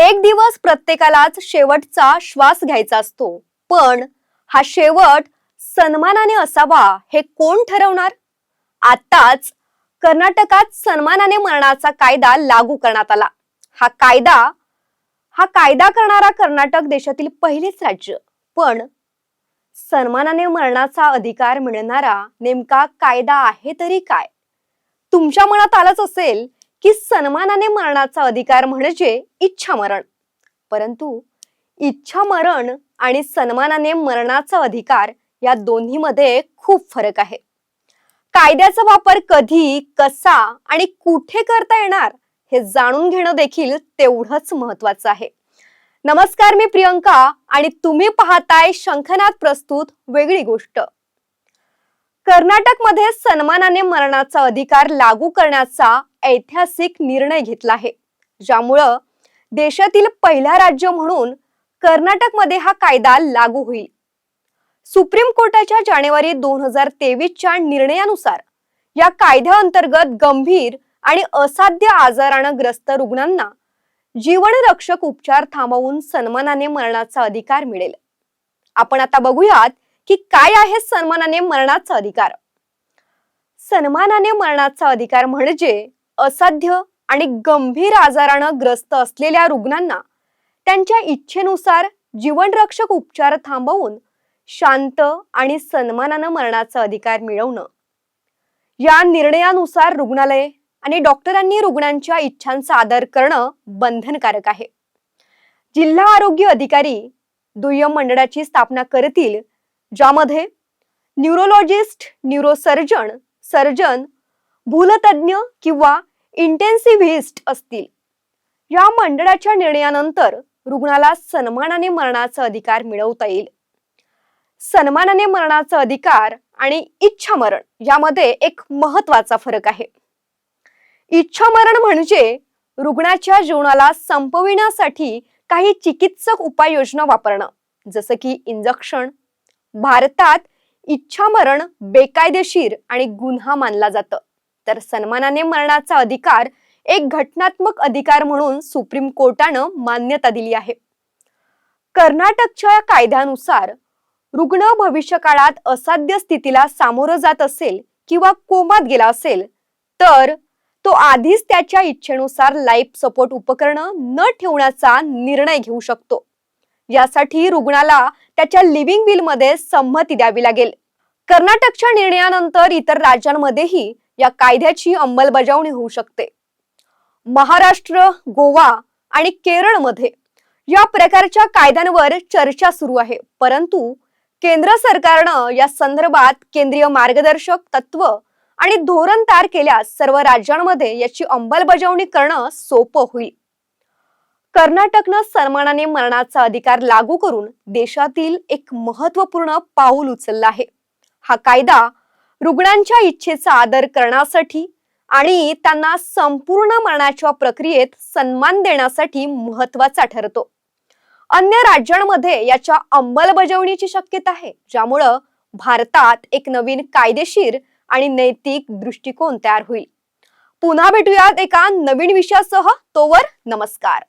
एक दिवस प्रत्येकालाच शेवटचा श्वास घ्यायचा असतो. पण हा शेवट सन्मानाने असावा हे कोण ठरवणार? आताच कर्नाटकात सन्मानाने मरणाचा कायदा लागू करण्यात आला. हा कायदा हा कायदा करणारा कर्नाटक देशातील पहिलेच राज्य. पण सन्मानाने मरणाचा अधिकार मिळणारा नेमका कायदा आहे तरी काय? तुमच्या मनात आलंच असेल की सन्मानाने मरणाचा अधिकार म्हणजे इच्छा मरण परंतु इच्छा मरण आणि सन्मानाने मरणाचा अधिकार या दोन्हीमध्ये खूप फरक आहे. कायद्याचा वापर कधी कसा आणि कुठे करता येणार हे जाणून घेणं देखील तेवढंच महत्वाचं आहे. नमस्कार मी प्रियंका आणि तुम्ही पाहताय शंखनाथ प्रस्तुत वेगळी गोष्ट. कर्नाटकमध्ये सन्मानाने मरणाचा अधिकार लागू करण्याचा ऐतिहासिक निर्णय घेतला आहे. ज्यामुळं देशातील पहिला राज्य म्हणून कर्नाटकमध्ये हा कायदा लागू होईल. सुप्रीम कोर्टाच्या जानेवारी दोन हजार तेवीसच्या निर्णयानुसार या कायद्याअंतर्गत गंभीर आणि असाध्य आजारानं ग्रस्त रुग्णांना जीवनरक्षक उपचार थांबवून सन्मानाने मरणाचा अधिकार मिळेल. आपण आता बघूयात की काय आहे सन्मानाने मरणाचा अधिकार. सन्मानाने मरणाचा अधिकार म्हणजे असाध्य आणि गंभीर आजारानं ग्रस्त असलेल्या रुग्णांना त्यांच्या इच्छेनुसार जीवनरक्षक उपचार थांबवून शांत आणि सन्मानानं मरणाचा अधिकार मिळवणं. या निर्णयानुसार रुग्णालय आणि डॉक्टरांनी रुग्णांच्या इच्छांचा आदर करणं बंधनकारक आहे. जिल्हा आरोग्य अधिकारी दुय्यम मंडळाची स्थापना करतील ज्यामध्ये न्यूरोलॉजिस्ट न्यूरोसर्जन सर्जन भूलतज्ञ किंवा इंटेन्सिव्हिस्ट असतील. या मंडळाच्या निर्णयानंतर रुग्णाला सन्मानाने मरणाचा अधिकार मिळवता येईल. सन्मानाने मरणाचा अधिकार आणि इच्छा मरण यामध्ये एक महत्त्वाचा फरक आहे. इच्छा मरण म्हणजे रुग्णाच्या जीवनाला संपविण्यासाठी काही चिकित्सक उपाययोजना वापरणं जसं की इंजेक्शन. भारतात इच्छा मरण बेकायदेशीर आणि गुन्हा मानला जातं. तर सन्मानाने मरणाचा अधिकार एक घटनात्मक अधिकार म्हणून सुप्रीम कोर्टानं मान्यता दिली आहे. कर्नाटकच्या कायद्यानुसार रुग्ण भविष्यकाळात असाध्य स्थितीला सामोरं जात असेल किंवा कोमात गेला असेल तर तो आधीच त्याच्या इच्छेनुसार लाईफ सपोर्ट उपकरणं न ठेवण्याचा निर्णय घेऊ शकतो. यासाठी रुग्णाला त्याच्या लिव्हिंग विलमध्ये संमती द्यावी लागेल. कर्नाटकच्या निर्णयानंतर इतर राज्यांमध्येही या कायद्याची अंमलबजावणी होऊ शकते. महाराष्ट्र गोवा आणि केरळमध्ये या प्रकारच्या कायद्यांवर चर्चा सुरू आहे. परंतु केंद्र सरकारनं या संदर्भात केंद्रीय मार्गदर्शक तत्व आणि धोरण तयार केल्यास सर्व राज्यांमध्ये याची अंमलबजावणी करणं सोपं होईल. कर्नाटकनं सन्मानाने मरणाचा अधिकार लागू करून देशातील एक महत्त्वपूर्ण पाऊल उचललं आहे. हा कायदा रुग्णांच्या इच्छेचा आदर करण्यासाठी आणि त्यांना संपूर्ण मरणाच्या प्रक्रियेत सन्मान देण्यासाठी महत्त्वाचा ठरतो. अन्य राज्यांमध्ये याच्या अंमलबजावणीची शक्यता आहे ज्यामुळं भारतात एक नवीन कायदेशीर आणि नैतिक दृष्टिकोन तयार होईल. पुन्हा भेटूयात एका नवीन विषयासह. तोवर नमस्कार.